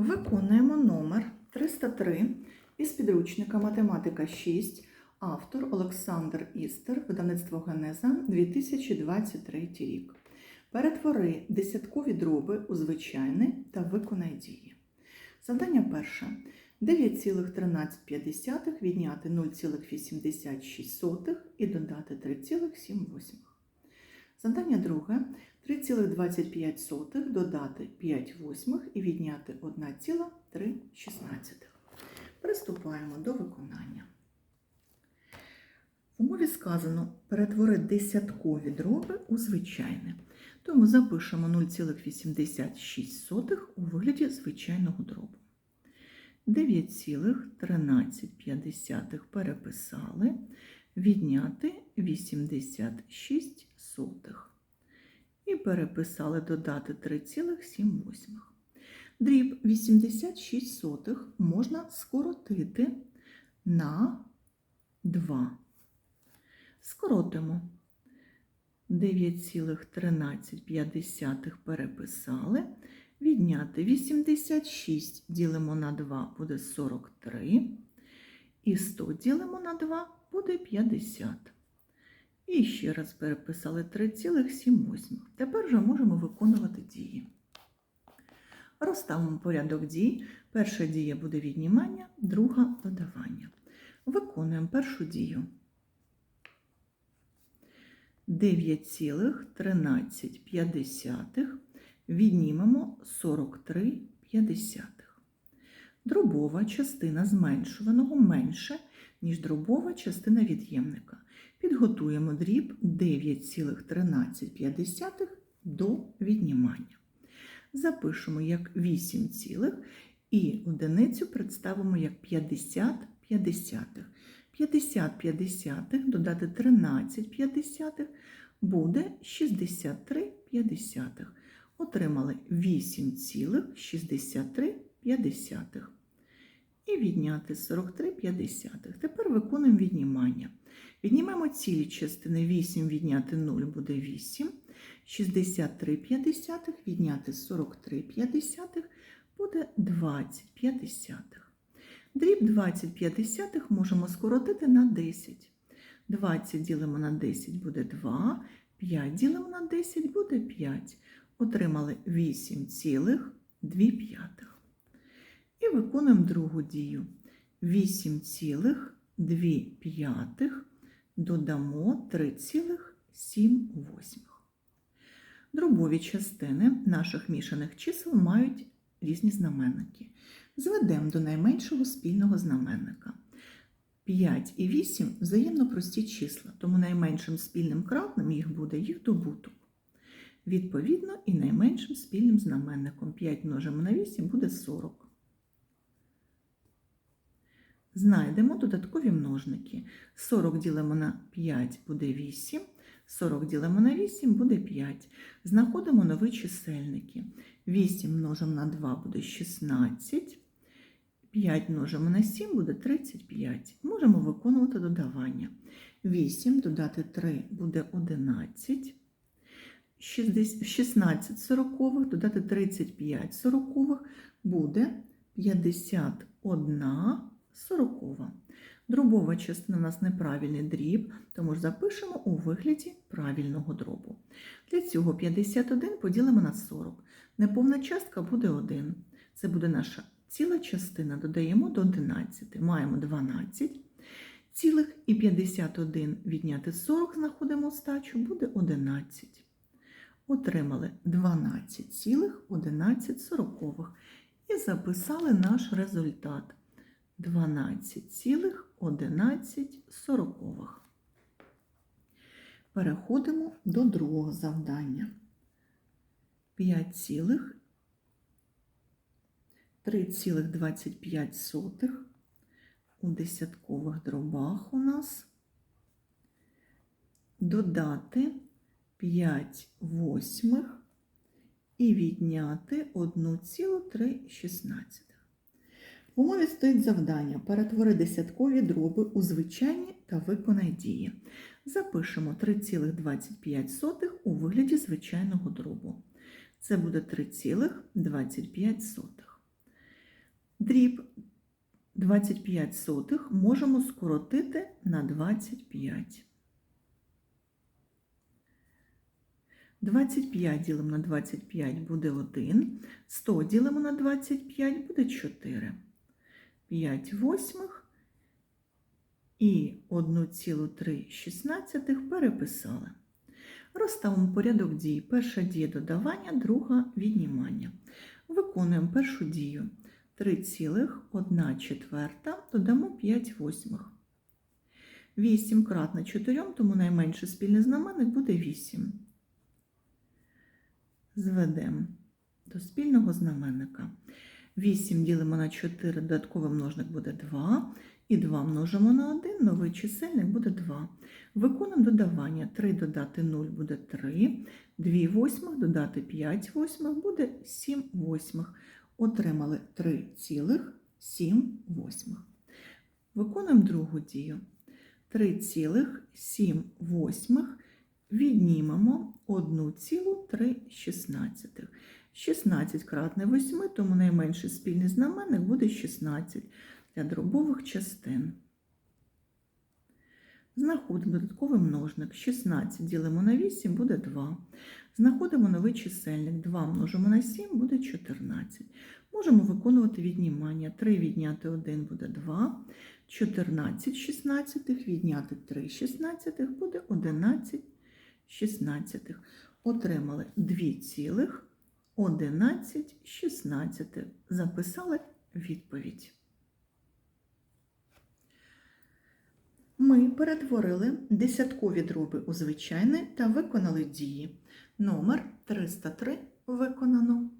Виконуємо номер 303 із підручника Математика 6, автор Олександр Істер, видавництво Генеза 2023 рік. Перетвори десяткові дроби у звичайне та виконай дії. Завдання перше. 9,13 відняти 0,86 і додати 3,7. Завдання друге. 3,25 додати 5 восьмих і відняти 1,3. Приступаємо до виконання. В умові сказано перетвори десяткові дроби у звичайне. Тому запишемо 0,86 у вигляді звичайного дробу. 9,13 переписали, відняти 86 сотих. І переписали додати 3,7. Дріб 86 сотих можна скоротити на 2. Скоротимо. 9,13 переписали. Відняти 86 ділимо на 2 буде 43. І 100 ділимо на 2 буде 50. І ще раз переписали 3,7. Тепер вже можемо виконувати дії. Розставимо порядок дій. Перша дія буде віднімання, друга додавання. Виконуємо першу дію. 9,13 віднімемо 43,5. Дробова частина зменшуваного менше, ніж дробова частина від'ємника. Підготуємо дріб 9,13 до віднімання. Запишемо як 8 цілих і одиницю представимо як 50 п'ятдесятих. 50 п'ятдесятих додати 13 п'ятдесятих буде 63 п'ятдесятих. Отримали 8,63 п'ятдесятих. І відняти 43 п'ятдесятих. Тепер виконуємо віднімання. Віднімемо цілі частини 8 відняти 0 буде 8. 63 п'ятдесятих відняти 43 п'ятдесятих буде 20. Дріб 20 п'ятдесятих можемо скоротити на 10. 20 ділимо на 10 буде 2, 5 ділимо на 10 буде 5. Отримали 8,2. І виконуємо другу дію. 8,2 п'ятих додамо 3,7. Дробові частини наших мішаних чисел мають різні знаменники. Зведемо до найменшого спільного знаменника. 5 і 8 взаємно прості числа, тому найменшим спільним кратним їх буде їх добуток. Відповідно, і найменшим спільним знаменником 5 множимо на 8 буде 40. Знайдемо додаткові множники. 40 ділимо на 5 буде 8, 40 ділимо на 8 буде 5. Знаходимо нові чисельники. 8 множимо на 2 буде 16, 5 множимо на 7 буде 35. Можемо виконувати додавання. 8 додати 3 буде 11. 16 сорокових додати 35 сорокових буде 51 сорокова. Дробова частина у нас неправильний дріб, тому ж запишемо у вигляді правильного дробу. Для цього 51 поділимо на 40. Неповна частка буде 1. Це буде наша ціла частина. Додаємо до 11. Маємо 12. Цілих і 51 відняти 40 знаходимо остачу, буде 11. Отримали 12,11 сорокових. І записали наш результат. 12,11. Переходимо до другого завдання. 5,3,25 у десяткових дробах у нас. Додати 5 восьмих і відняти 1,316. В умові стоїть завдання перетвори десяткові дроби у звичайні та виконай дії. Запишемо 3,25 у вигляді звичайного дробу. Це буде 3,25. Дріб 25 сотих можемо скоротити на 25. 25 ділимо на 25 буде 1. 100 ділимо на 25 буде 4. 5 восьмих і 1,3 переписали. Розставимо порядок дій. Перша дія додавання, друга віднімання. Виконуємо першу дію. 3,1 четверта додамо 5 восьмих. 8 кратно 4, тому найменший спільний знаменник буде 8. Зведемо до спільного знаменника. 8 ділимо на 4, додатковий множник буде 2. І 2 множимо на 1, новий чисельник буде 2. Виконуємо додавання. 3 додати 0 буде 3. 2 восьмих додати 5 восьмих буде 7 восьмих. Отримали 3,7 восьмих. Виконуємо другу дію. 3,7 восьмих віднімемо 1,3. 16 кратне 8, тому найменший спільний знаменник буде 16 для дробових частин. Знаходимо додатковий множник. 16 ділимо на 8 буде 2. Знаходимо новий чисельник. 2 множимо на 7 буде 14. Можемо виконувати віднімання. 3 відняти 1 буде 2. 14 шістнадцятих відняти 3 шістнадцятих буде 11 шістнадцятих. Отримали 2,11 шістнадцятих. Записали відповідь. Ми перетворили десяткові дроби у звичайні та виконали дії. Номер 303 виконано.